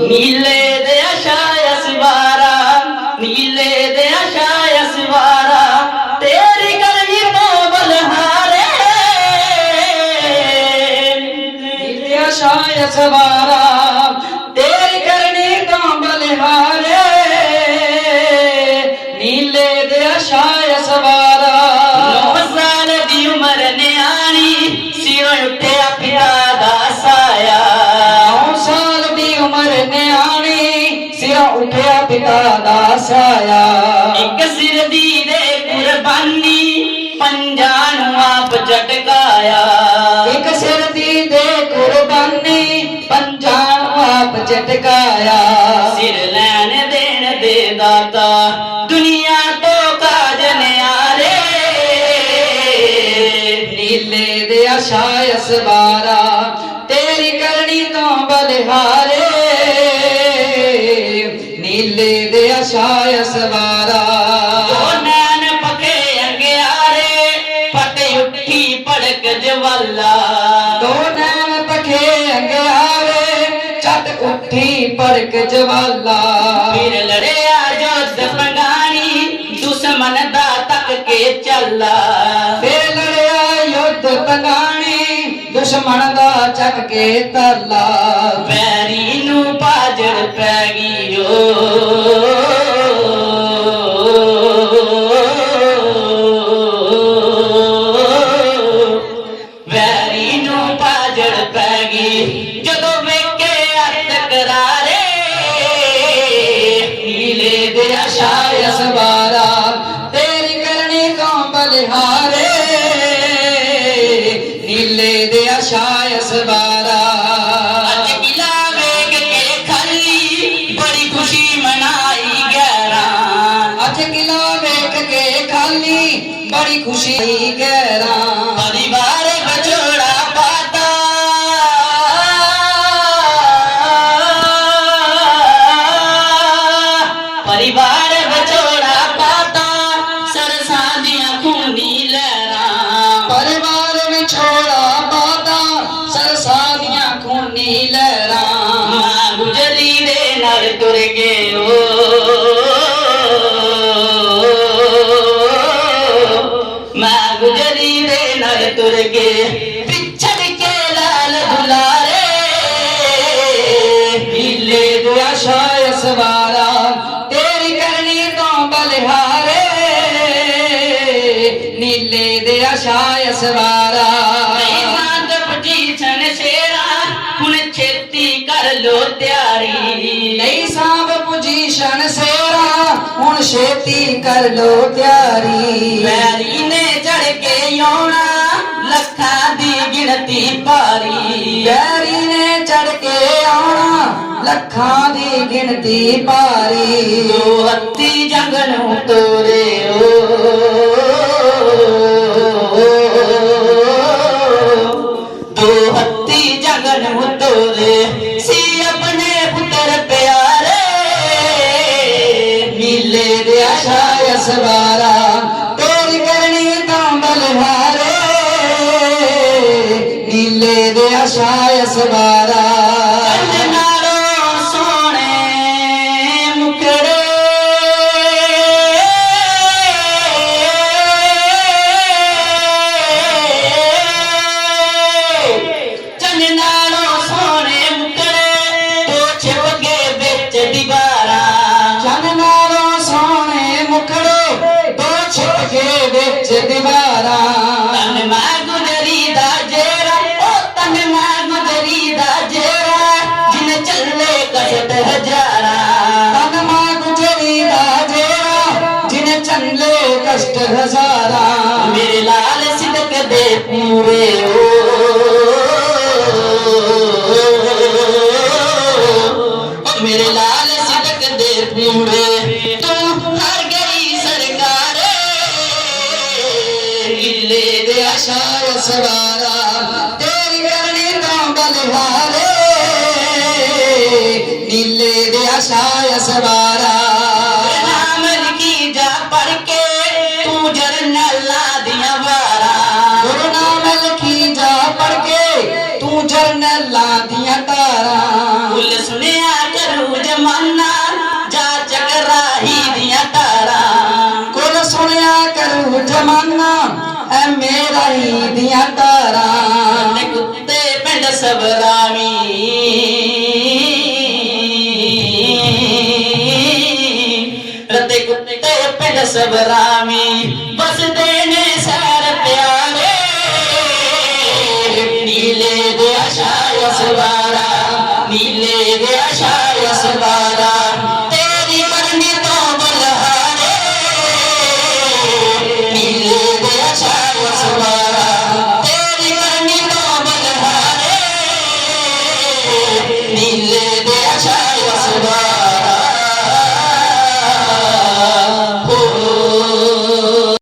ਨੀਲੇ ਦੇ ਆਸ਼ਾਇਆ ਸਵਾਰਾ ਨੀਲੇ ਦੇ ਆਸ਼ਾਇਆ ਸਵਾਰਾ ਤੇਰੀ ਗਲੀ ਤੋਂ ਬਲਹਾਰੇ ਨੀਲੇ ਸ਼ਾਇ ਸਵਾਰਾ ਦਾ ਸਾਇਆ ਇੱਕ ਸਿਰ ਦੀ ਦੇ ਕੁਰਬਾਨੀ ਪੰਜਾਂ ਨੂੰ ਆਪ ਝਟਕਾਇਆ। ਇੱਕ ਸਿਰ ਦੀ ਦੇ ਕੁਰਬਾਨੀ ਪੰਜਾਂ ਨੂੰ ਆਪ ਝਟਕਾਇਆ। ਸਿਰ ਲੈਣ ਦੇਣ ਦੇ ਦਾਤਾ ਦੁਨੀਆ ਤੋਂ ਕਾਜ ਨਿਆਰੇ। ਨੀਲੇ ਦੇ ਆਸ਼ਾਇ ਸਵਾਰਾ ਤੇਰੀ ਕਰਨੀ ਤੋਂ ਬਲਿਹਾਰੇ। ਨੀਲੇ ਦੇ ਆਸ਼ਾਇ ਸਵਾਰਾ ਨੈਣ ਪਕੇ ਅੰਗਿਆਰੇ ਫਟ ਉੱਠੀ ਭੜਕ ਜਵਾਲਾ। ਦੋ ਨੈਣ ਪਖੇ ਅੰਗਿਆਰੇ ਛੱਟ ਉੱਠੀ ਪੜਕ ਜਵਾਲਾ। ਫਿਰ ਲੜਿਆ ਜੋਧ ਪੰਗਾਣੀ ਦੁਸ਼ਮਨ ਦਾ ਤੱਕ ਕੇ ਚੱਲਾ। ਫੇਰ ਲੜਿਆ ਯੁੱਧ ਪੰਗਾਣੀ ਦੁਸ਼ਮਣ ਦਾ ਚੱਕ ਕੇ ਤਰਲਾ। ਵੈਰੀ ਨੂੰ ਪਾਜੜ ਪੈ ਗਈ ਓ। ਖਾਲੀ ਬੜੀ ਖੁਸ਼ੀ ਗਹਿਰਾ ਪਰਿਵਾਰ ਵਿਛੋੜਾ ਪਾਤਾ। ਪਰਿਵਾਰ ਵਿਛੋੜਾ ਪਾਤਾ। ਸਰਸਾਂ ਦੀਆਂ ਖੂਨੀ ਲਹਿਰਾਂ। ਪਰਿਵਾਰ ਵਿਛੋੜਾ ਪਾਤਾ ਸਰਸਾਂ ਦੀਆਂ ਖੂਨੀ ਲਹਿਰਾਂ। ਮਾਂ ਗੁਜਰੀ ਦੇ ਨਾਲ ਤੁਰ ਗਏ ਓ। ਤੁਰ ਗਏ ਵਿਛੜ ਕੇ ਲਾਲ ਦੁਲਾਰੇ। ਨੀਲੇ ਦੇ ਆਸ਼ਾਇ ਸਵਾਰਾ ਤੇਰੀ ਕਰਨੀ ਤੋਂ ਬਲਿਹਾਰੇ। ਨੀਲੇ ਦੇ ਆਸ਼ਾਇ ਸਵਾਰਾ। ਮਾਂ ਤੇ ਪਜੀਸ਼ਨ ਸ਼ੇਰਾ ਹੁਣ ਛੇਤੀ ਕਰ ਲੋ ਤਿਆਰੀ। ਨਹੀਂ ਸਾਬ ਪੋਜੀਸ਼ਨ ਸੇਰਾ ਹੁਣ ਛੇਤੀ ਕਰ ਲੋ ਤਿਆਰੀ। ਗਿਣਤੀ ਭਾਰੀ ਗੈਰੀ ਨੇ ਚੜ ਕੇ ਆਉਣਾ, ਲੱਖਾਂ ਦੀ ਗਿਣਤੀ ਭਾਰੀ। ਦੋ ਹੱਤੀ ਜੰਗ ਨੂੰ ਤੋਰੇ ਓ। ਦੋ ਹੱਤੀ ਜੰਗ ਨੂੰ ਤੋਰੇ, ਸੀ ਆਪਣੇ ਪੁੱਤਰ ਪਿਆਰੇ। ਨੀਲੇ ਦੇ ਆਸ਼ਾਇ ਸਵਾਰਾ ਨੀਲੇ ਦੇ ਕਸ਼ਟ ਮੇਰੇ ਲਾਲ ਸਿਦਕ ਦੇ ਪੂਰੇ ਓ ਮੇਰੇ ਲਾਲ ਸਿਦਕ ਦੇ ਪੂਰੇ। ਤੂੰ ਹਰ ਗਈ ਸਰਕਾਰੇ। ਨੀਲੇ ਦੇ ਆਸ਼ਾ ਆਸ਼ਾਇ ਸਵਾਰਾ। ਤੇਰੀ ਕਰਨੀ ਤੋਂ ਬਲਿਹਾਰੇ। ਨੀਲੇ ਦੇ ਆਸ਼ਾਇ ਸਵਾਰਾ। ਪੜ ਕੇ ਤੂੰ ਜਰਨੈਲਾਂ ਦੀਆਂ ਤਾਰਾਂ। ਫੁੱਲ ਸੁਨਿਆ ਕਰ ਜ਼ਮਾਨਾ ਜਾ ਚਕਰਾਹੀ ਦੀਆਂ ਤਾਰਾਂ। ਕੁਲ ਸੁਣਿਆ ਕਰੂ ਜਮਾਨਾ ਐ ਮੇਰਾ ਹੀ ਦੀਆਂ ਤਾਰਾਂ। ਤੇ ਕੁੱਤੇ ਪਿੰਡ ਸਬਰਾਮੀ ਰਤੇ ਕੁੱਤੇ ਪਿੰਡ ਸਬਰਾਮੀ ਬਸਦੇ ਨੇ ਸਰ ਨੀਲੇ ਦੇ ਆਸ਼ਾය ਸਵਾਰਾ